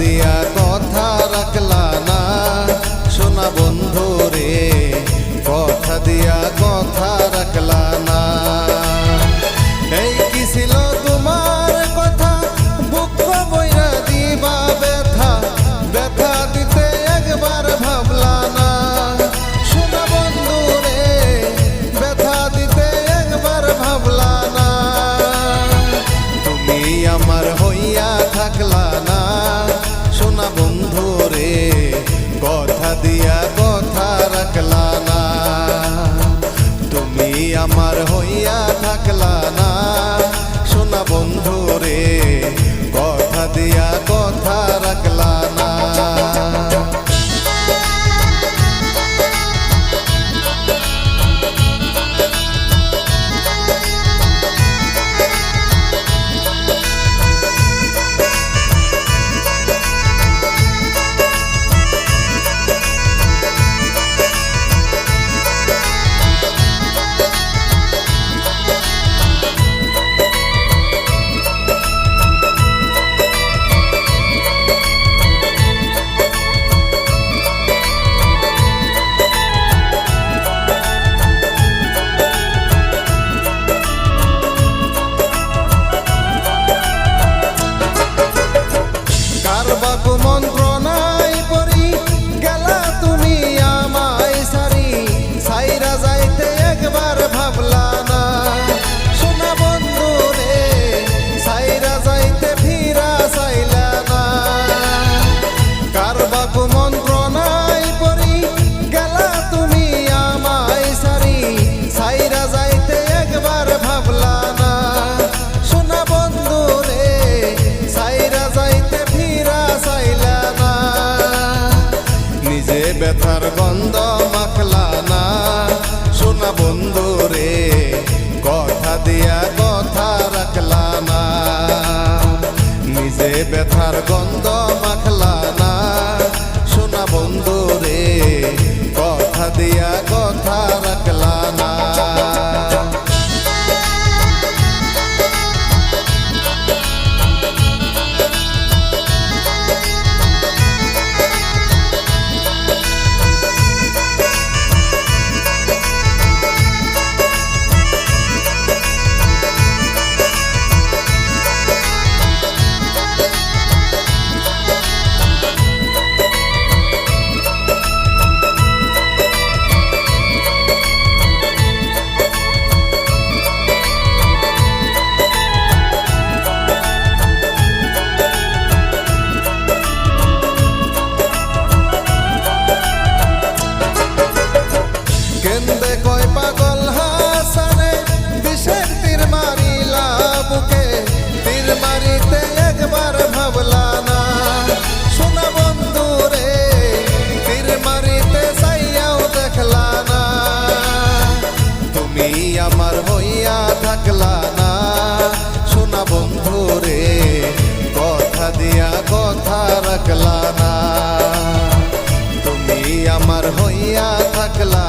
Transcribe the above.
দিয়া কথা রাখলা না। শোনা বন্ধু রে, কথা দিয়া কথা রাখলা না। এই কি ছিল তোমার কথা? বুক বইরা দিবা ব্যথা। ব্যথা দিতে একবার ভাবলা না। শোনা বন্ধু রে, ব্যথা দিতে একবার ভাবলা না। তুমি আমার দিয়া কথা রাখলা ব্যথার গন্ধ মাখলা না। শোনা বন্ধু রে, কথা দিয়া কথা রাখলা না। নিজে ব্যথার গন্ধ মাখলা থাকলা না। শোনা বন্ধু রে কথা দিয়া কথা রাখলা না। তুমি আমার হইয়া থাকলা